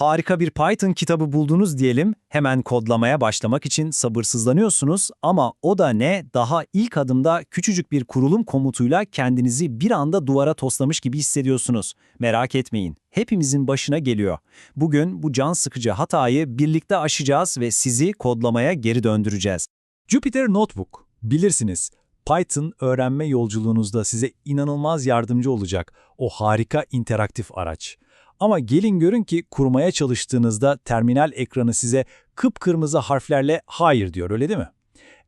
Harika bir Python kitabı buldunuz diyelim. Hemen kodlamaya başlamak için sabırsızlanıyorsunuz ama o da ne? Daha ilk adımda küçücük bir kurulum komutuyla kendinizi bir anda duvara toslamış gibi hissediyorsunuz. Merak etmeyin. Hepimizin başına geliyor. Bugün bu can sıkıcı hatayı birlikte aşacağız ve sizi kodlamaya geri döndüreceğiz. Jupyter Notebook. Bilirsiniz, Python öğrenme yolculuğunuzda size inanılmaz yardımcı olacak o harika interaktif araç. Ama gelin görün ki kurmaya çalıştığınızda terminal ekranı size kıpkırmızı harflerle hayır diyor öyle değil mi?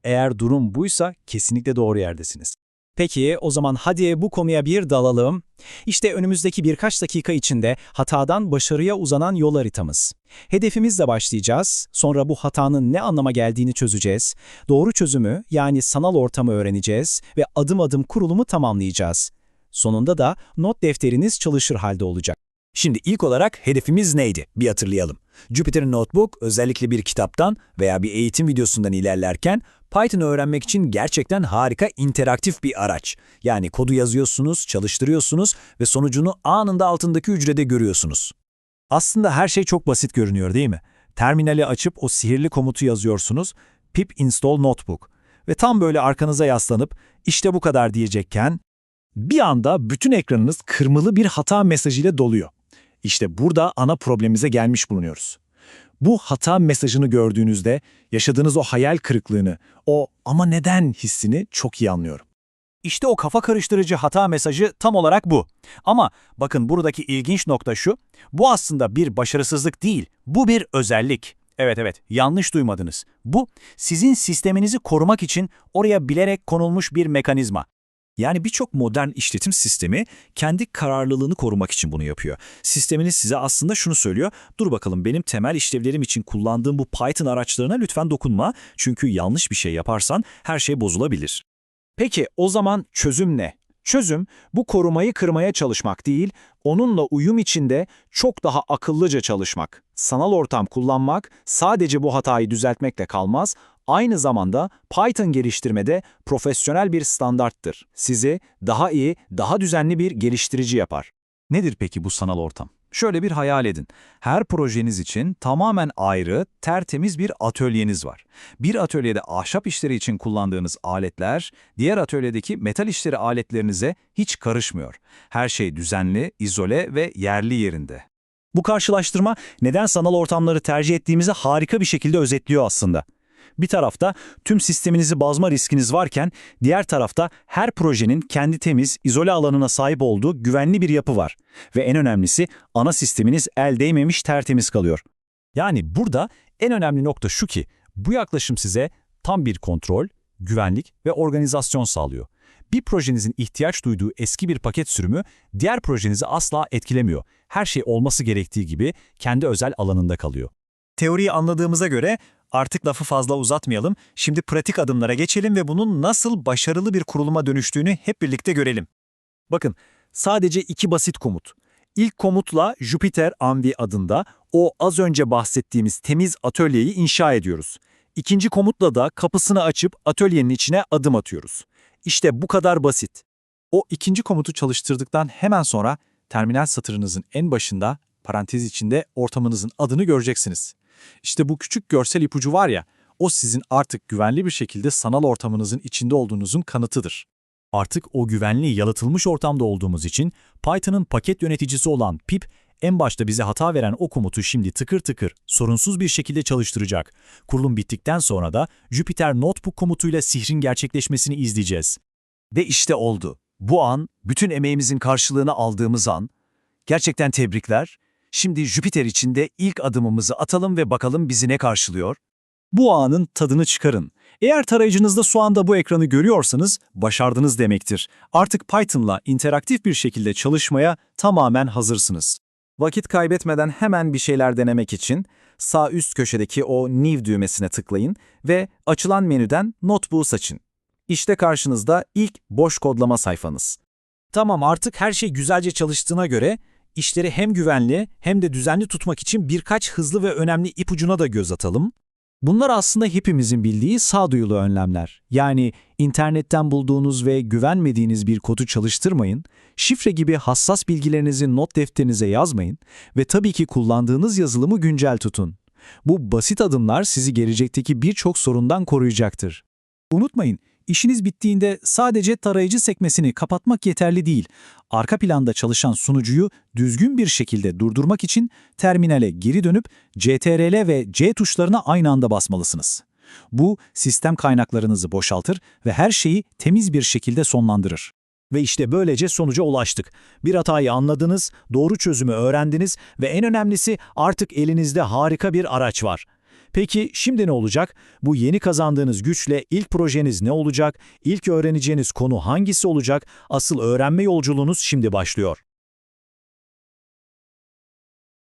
Eğer durum buysa kesinlikle doğru yerdesiniz. Peki o zaman hadi bu konuya bir dalalım. İşte önümüzdeki birkaç dakika içinde hatadan başarıya uzanan yol haritamız. Hedefimizle başlayacağız, sonra bu hatanın ne anlama geldiğini çözeceğiz, doğru çözümü yani sanal ortamı öğreneceğiz ve adım adım kurulumu tamamlayacağız. Sonunda da not defteriniz çalışır halde olacak. Şimdi ilk olarak hedefimiz neydi? Bir hatırlayalım. Jupyter Notebook özellikle bir kitaptan veya bir eğitim videosundan ilerlerken Python öğrenmek için gerçekten harika interaktif bir araç. Yani kodu yazıyorsunuz, çalıştırıyorsunuz ve sonucunu anında altındaki hücrede görüyorsunuz. Aslında her şey çok basit görünüyor değil mi? Terminali açıp o sihirli komutu yazıyorsunuz, pip install notebook ve tam böyle arkanıza yaslanıp işte bu kadar diyecekken bir anda bütün ekranınız kırmızı bir hata mesajıyla doluyor. İşte burada ana problemimize gelmiş bulunuyoruz. Bu hata mesajını gördüğünüzde yaşadığınız o hayal kırıklığını, o ama neden hissini çok iyi anlıyorum. İşte o kafa karıştırıcı hata mesajı tam olarak bu. Ama bakın buradaki ilginç nokta şu, bu aslında bir başarısızlık değil, bu bir özellik. Evet evet, yanlış duymadınız. Bu, sizin sisteminizi korumak için oraya bilerek konulmuş bir mekanizma. Yani birçok modern işletim sistemi kendi kararlılığını korumak için bunu yapıyor. Sisteminiz size aslında şunu söylüyor, dur bakalım benim temel işlevlerim için kullandığım bu Python araçlarına lütfen dokunma çünkü yanlış bir şey yaparsan her şey bozulabilir. Peki o zaman çözüm ne? Çözüm bu korumayı kırmaya çalışmak değil, onunla uyum içinde çok daha akıllıca çalışmak. Sanal ortam kullanmak sadece bu hatayı düzeltmekle kalmaz, aynı zamanda Python geliştirmede profesyonel bir standarttır. Sizi daha iyi, daha düzenli bir geliştirici yapar. Nedir peki bu sanal ortam? Şöyle bir hayal edin. Her projeniz için tamamen ayrı, tertemiz bir atölyeniz var. Bir atölyede ahşap işleri için kullandığınız aletler, diğer atölyedeki metal işleri aletlerinize hiç karışmıyor. Her şey düzenli, izole ve yerli yerinde. Bu karşılaştırma neden sanal ortamları tercih ettiğimizi harika bir şekilde özetliyor aslında. Bir tarafta tüm sisteminizi bazma riskiniz varken, diğer tarafta her projenin kendi temiz, izole alanına sahip olduğu güvenli bir yapı var. Ve en önemlisi ana sisteminiz el değmemiş tertemiz kalıyor. Yani burada en önemli nokta şu ki, bu yaklaşım size tam bir kontrol, güvenlik ve organizasyon sağlıyor. Bir projenizin ihtiyaç duyduğu eski bir paket sürümü diğer projenizi asla etkilemiyor. Her şey olması gerektiği gibi kendi özel alanında kalıyor. Teoriyi anladığımıza göre artık lafı fazla uzatmayalım. Şimdi pratik adımlara geçelim ve bunun nasıl başarılı bir kuruluma dönüştüğünü hep birlikte görelim. Bakın, sadece iki basit komut. İlk komutla Jupyter Anvi adında o az önce bahsettiğimiz temiz atölyeyi inşa ediyoruz. İkinci komutla da kapısını açıp atölyenin içine adım atıyoruz. İşte bu kadar basit. O ikinci komutu çalıştırdıktan hemen sonra terminal satırınızın en başında parantez içinde ortamınızın adını göreceksiniz. İşte bu küçük görsel ipucu var ya, o sizin artık güvenli bir şekilde sanal ortamınızın içinde olduğunuzun kanıtıdır. Artık o güvenli, yalıtılmış ortamda olduğumuz için Python'ın paket yöneticisi olan pip, en başta bize hata veren o komutu şimdi tıkır tıkır, sorunsuz bir şekilde çalıştıracak. Kurulum bittikten sonra da Jupyter Notebook komutuyla sihrin gerçekleşmesini izleyeceğiz. Ve işte oldu. Bu an, bütün emeğimizin karşılığını aldığımız an. Gerçekten tebrikler. Şimdi Jüpiter içinde ilk adımımızı atalım ve bakalım bizi ne karşılıyor? Bu anın tadını çıkarın. Eğer tarayıcınızda şu anda bu ekranı görüyorsanız başardınız demektir. Artık Python'la interaktif bir şekilde çalışmaya tamamen hazırsınız. Vakit kaybetmeden hemen bir şeyler denemek için sağ üst köşedeki o New düğmesine tıklayın ve açılan menüden Notebook'u seçin. İşte karşınızda ilk boş kodlama sayfanız. Tamam artık her şey güzelce çalıştığına göre işleri hem güvenli hem de düzenli tutmak için birkaç hızlı ve önemli ipucuna da göz atalım. Bunlar aslında hepimizin bildiği sağduyulu önlemler. Yani internetten bulduğunuz ve güvenmediğiniz bir kodu çalıştırmayın, şifre gibi hassas bilgilerinizi not defterinize yazmayın ve tabii ki kullandığınız yazılımı güncel tutun. Bu basit adımlar sizi gelecekteki birçok sorundan koruyacaktır. Unutmayın, işiniz bittiğinde sadece tarayıcı sekmesini kapatmak yeterli değil. Arka planda çalışan sunucuyu düzgün bir şekilde durdurmak için terminale geri dönüp CTRL ve C tuşlarına aynı anda basmalısınız. Bu, sistem kaynaklarınızı boşaltır ve her şeyi temiz bir şekilde sonlandırır. Ve işte böylece sonuca ulaştık. Bir hatayı anladınız, doğru çözümü öğrendiniz ve en önemlisi artık elinizde harika bir araç var. Peki şimdi ne olacak? Bu yeni kazandığınız güçle ilk projeniz ne olacak? İlk öğreneceğiniz konu hangisi olacak? Asıl öğrenme yolculuğunuz şimdi başlıyor.